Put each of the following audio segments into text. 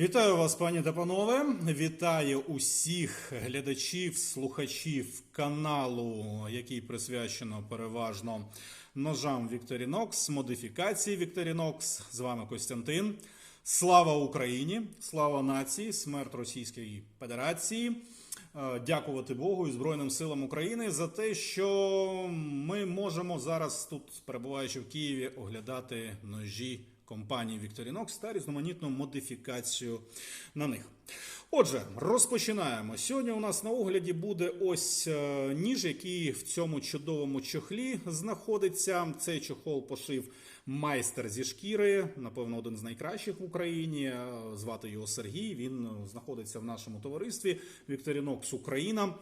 Вітаю вас, пані та панове. Вітаю усіх глядачів, слухачів каналу, який присвячено переважно ножам Victorinox, модифікації Victorinox. З вами Костянтин. Слава Україні! Слава нації! Смерть Російської Федерації! Е, Дякувати Богу і Збройним силам України за те, що ми можемо зараз тут, перебуваючи в Києві, оглядати ножі компанії Victorinox та різноманітну модифікацію на них. Отже, розпочинаємо. Сьогодні у нас на огляді буде ось е, ніж, який в цьому чудовому чохлі знаходиться. Цей чохол пошив майстер зі шкіри, напевно, один з найкращих в Україні. Е, Звати його Сергій. Він е, знаходиться в нашому товаристві Victorinox Україна.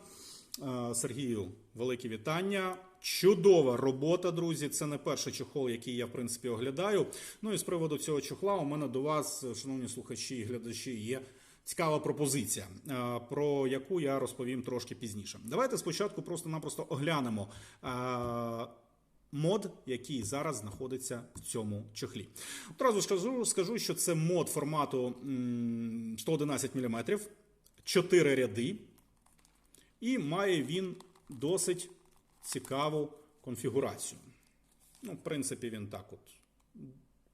Сергію, велике вітання. Чудова робота, друзі. Це не перший чохол, який я в принципі оглядаю. Ну і з приводу цього чохла, у мене до вас, шановні слухачі і глядачі, є цікава пропозиція, е, про яку я розповім трошки пізніше. Давайте спочатку просто-напросто оглянемо. е, Мод, який зараз знаходиться в цьому чохлі. Одразу скажу, скажу, що це мод формату 111 мм, 4 ряди, і має він досить цікаву конфігурацію. Ну, в принципі, він так от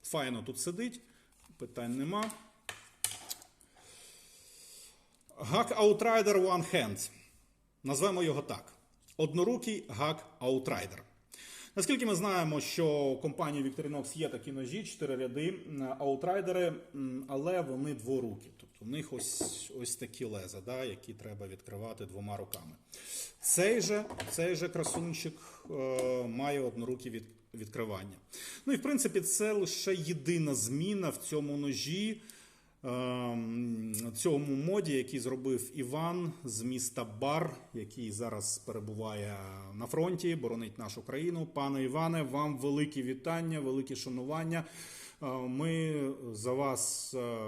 файно тут сидить, питань нема. Гак Outrider One Hand. Назвемо його так: однорукий гак Outrider. Наскільки ми знаємо, що у компанії Victorinox є такі ножі, чотири ряди, аутрайдери, але вони дворукі. Тобто у них ось, ось такі леза, да, які треба відкривати двома руками. Цей же, цей же красунчик е, має однорукі від, відкривання. Ну і в принципі, це лише єдина зміна в цьому ножі. Ем, цьому моді, який зробив Іван з міста Бар, який зараз перебуває на фронті, боронить нашу країну. Пане Іване, вам великі вітання, велике шанування. Е, Ми за вас е,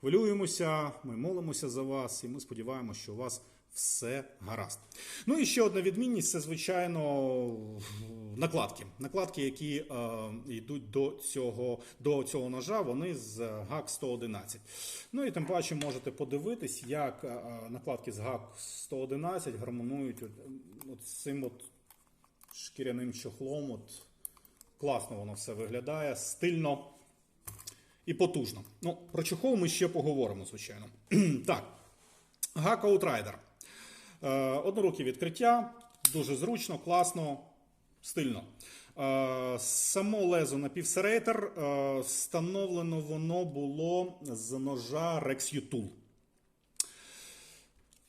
хвилюємося, ми молимося за вас, і ми сподіваємося, що у вас все гаразд. Ну і ще одна відмінність це, звичайно, накладки. Накладки, які е, йдуть до цього, до цього ножа, вони з ГАК 111. Ну і тим паче можете подивитись, як е, накладки з ГАК 111 гармонують от, от цим от шкіряним чохлом. От, класно воно все виглядає, стильно і потужно. Ну, про чохол ми ще поговоримо, звичайно. так. Гак Outrider. Е, Однорукі відкриття, дуже зручно, класно, стильно. Е, Само лезо напівсерейтер. е, Встановлено воно було з ножа Rex.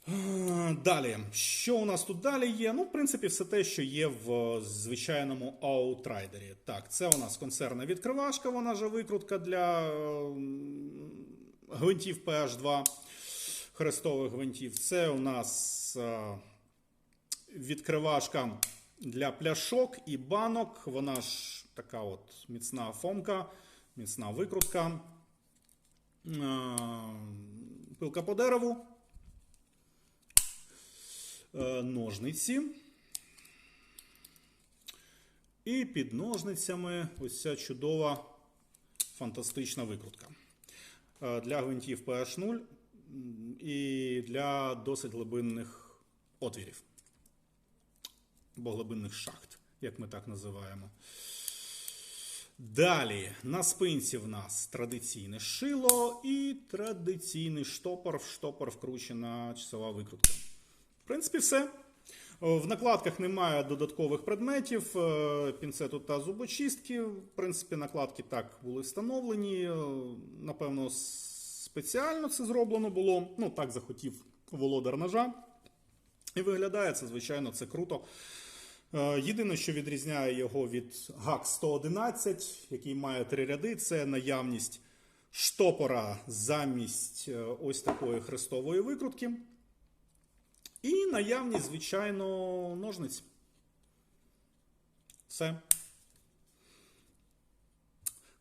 Е, Далі, що у нас тут далі є? Ну, в принципі, все те, що є в звичайному аутрайдері. Так, це у нас концерна відкривашка, вона же викрутка для гвинтів PH2, хрестових гвинтів. Це у нас е, відкривашка для пляшок і банок. Вона ж така от міцна фомка, міцна викрутка. Е, Пилка по дереву. Е, ножниці. І під ножницями ось ця чудова фантастична викрутка. Для гвинтів PH0 м, і для досить глибинних отвірів. Або глибинних шахт, як ми так називаємо. Далі на спинці в нас традиційне шило і традиційний штопор. В штопор вкручена часова викрутка. В принципі, все. В накладках немає додаткових предметів, е, пінцету та зубочистки. В принципі, накладки так були встановлені. Е, Напевно, спеціально це зроблено було. Ну, так захотів володар ножа. І виглядає це, звичайно, це круто. Е, Єдине, що відрізняє його від ГАК 111, який має три ряди, це наявність штопора замість е, ось такої хрестової викрутки. І наявність, звичайно, ножниць. Все.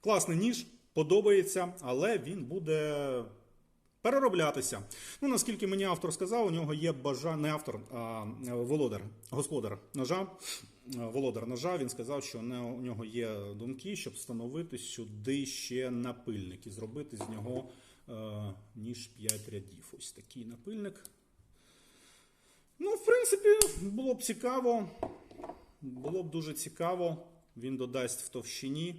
Класний ніж, подобається, але він буде перероблятися. Ну, наскільки мені автор сказав, у нього є бажання, не автор, а е, володар, господар ножа. е, Володар ножа, він сказав, що у нього є думки, щоб встановити сюди ще напильник і зробити з нього е, ніж 5 рядів. Ось такий напильник. Ну, в принципі, було б цікаво. Було б дуже цікаво. Він додасть в товщині.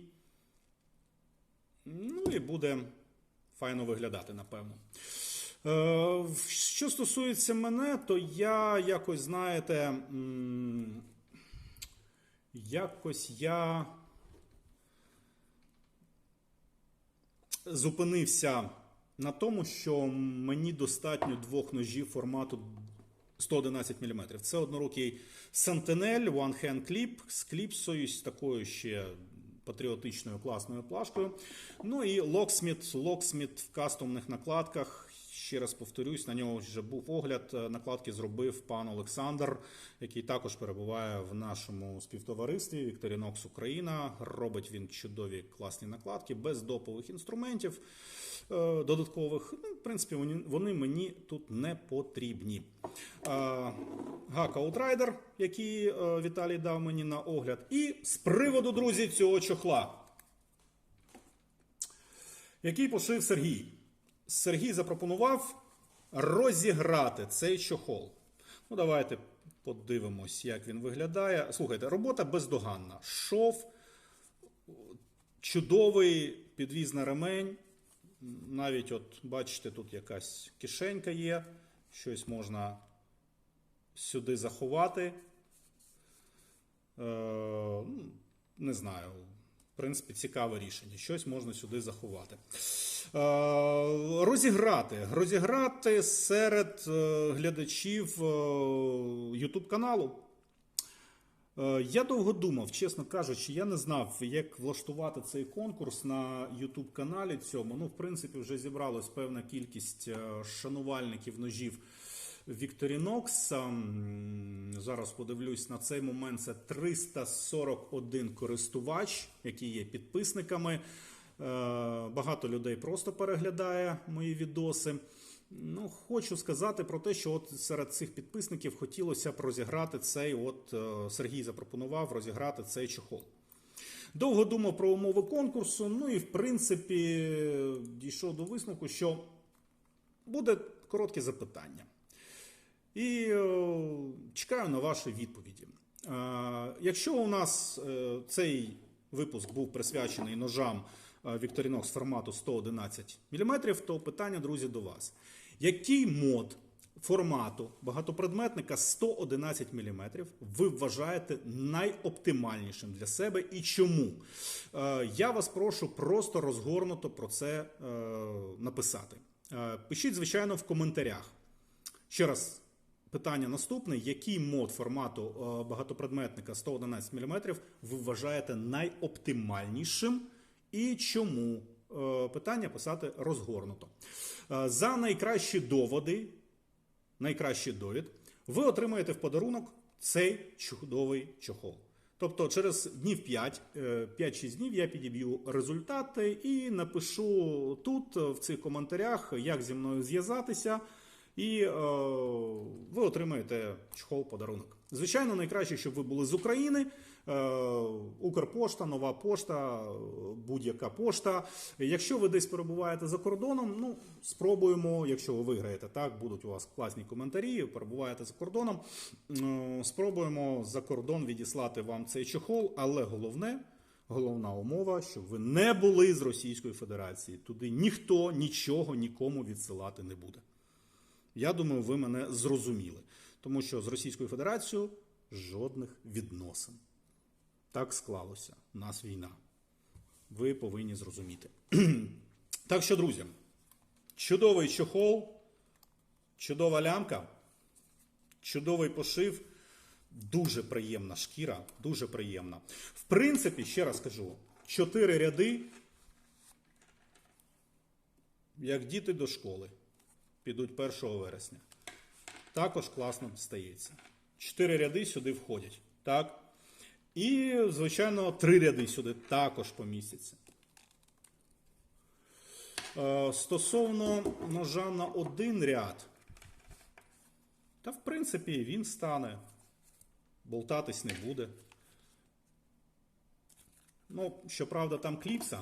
Ну і буде файно виглядати, напевно. Е, що стосується мене, то я якось, знаєте, якось я зупинився на тому, що мені достатньо двох ножів формату 111 мм. Це однорукий Sentinel One Hand Clip з кліпсою, з такою ще патріотичною класною плашкою. Ну і Locksmith, Locksmith в кастомних накладках. Ще раз повторюсь, на нього вже був огляд. Е, Накладки зробив пан Олександр, який також перебуває в нашому співтоваристві Victorinox Україна. Робить він чудові класні накладки без допових інструментів е, додаткових. Ну, в принципі, вони, мені тут не потрібні. Е, Гак Outrider, який Віталій дав мені на огляд. І з приводу, друзі, цього чохла який пошив Сергій. Сергій запропонував розіграти цей чохол. Ну, давайте подивимось, як він виглядає. Слухайте, робота бездоганна. Шов, чудовий підвіз на ремень. Навіть, от, бачите, тут якась кишенька є, щось можна сюди заховати. Е, ну, не знаю. В принципі, цікаве рішення. Щось можна сюди заховати. Е, розіграти. Розіграти серед е, глядачів е, YouTube каналу. Я довго думав, чесно кажучи, я не знав, як влаштувати цей конкурс на YouTube каналі цьому. Ну, в принципі, вже зібралась певна кількість шанувальників ножів Victorinox. Зараз подивлюсь на цей момент. Це 341 користувач, які є підписниками. Е, Багато людей просто переглядає мої відоси. Ну, хочу сказати про те, що от серед цих підписників хотілося б розіграти цей. От е, Сергій запропонував розіграти цей чохол. Довго думав про умови конкурсу. Ну і в принципі дійшов до висновку, що буде коротке запитання. І е, чекаю на ваші відповіді. Е, якщо у нас е, цей випуск був присвячений ножам Victorinox формату 111 мм, то питання, друзі, до вас. Який мод формату багатопредметника 111 мм ви вважаєте найоптимальнішим для себе і чому? Я вас прошу просто розгорнуто про це написати. Пишіть, звичайно, в коментарях. Ще раз, питання наступне: який мод формату е, багатопредметника 111 мм ви вважаєте найоптимальнішим і чому? Е, Питання писати розгорнуто. Е, За найкращі доводи, найкращий довід, ви отримаєте в подарунок цей чудовий чохол. Тобто через днів 5, е, 5-6 днів я підіб'ю результати і напишу тут, в цих коментарях, як зі мною зв'язатися, і е, ви отримаєте чохол подарунок. Звичайно, найкраще, щоб ви були з України. Е, Укрпошта, нова пошта, будь-яка пошта. Якщо ви десь перебуваєте за кордоном, ну спробуємо, якщо ви виграєте, так будуть у вас класні коментарі. Перебуваєте за кордоном. е, Спробуємо за кордон відіслати вам цей чохол, але головне. Головна умова, щоб ви не були з Російської Федерації. Туди ніхто нічого нікому відсилати не буде. Я думаю, ви мене зрозуміли. Тому що з Російською Федерацією жодних відносин. Так склалося. У нас війна. Ви повинні зрозуміти. так що, друзі, чудовий чохол, чудова лямка, чудовий пошив, дуже приємна шкіра, дуже приємна. В принципі, ще раз кажу, чотири ряди, як діти до школи, підуть 1 вересня. Також класно стається. Чотири ряди сюди входять. Так? І, звичайно, три ряди сюди також помістяться. Е, Стосовно ножа на один ряд, та в принципі він стане, болтатись не буде. Ну, щоправда, там кліпса.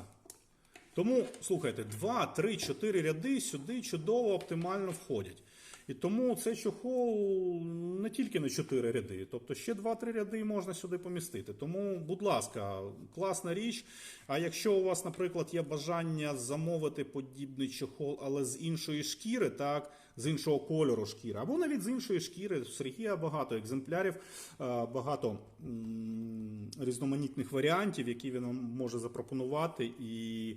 Тому, слухайте, 2, 3, 4 ряди сюди чудово оптимально входять. І тому цей чохол не тільки на 4 ряди, тобто ще 2-3 ряди можна сюди помістити. Тому, будь ласка, класна річ. А якщо у вас, наприклад, є бажання замовити подібний чохол, але з іншої шкіри, так, з іншого кольору шкіри, або навіть з іншої шкіри, Сергія багато екземплярів, е, багато різноманітних варіантів, які він вам може запропонувати. І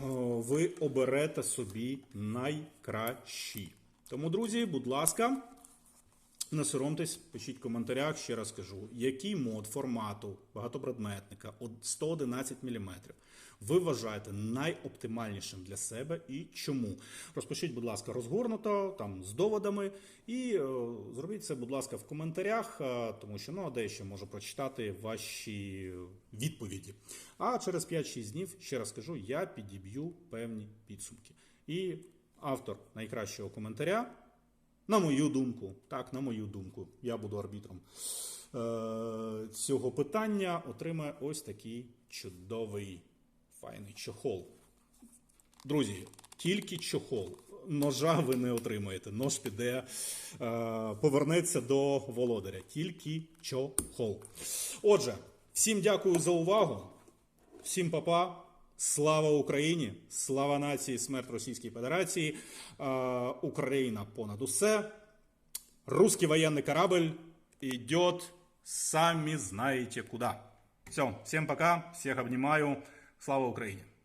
ви оберете собі найкращі. Тому, друзі, будь ласка, не соромтесь, пишіть в коментарях, ще раз кажу, який мод формату багатопредметника 111 мм ви вважаєте найоптимальнішим для себе і чому? Розпишіть, будь ласка, розгорнуто, там з доводами, і е, зробіть це, будь ласка, в коментарях, е, тому що ну, дещо можу прочитати ваші відповіді. А через 5-6 днів, ще раз кажу, я підіб'ю певні підсумки. І автор найкращого коментаря. На мою думку, так, на мою думку, я буду арбітром е, цього питання, отримає ось такий чудовий файний чохол. Друзі, тільки чохол. Ножа ви не отримаєте. Нож піде, е, повернеться до володаря. Тільки чохол. Отже, всім дякую за увагу. Всім папа. Слава Україні! Слава нації, смерть Російській Федерації. Україна понад усе. Русский военный корабль идет, сами знаете куда. Все, всем пока, всех обнимаю. Слава Украине!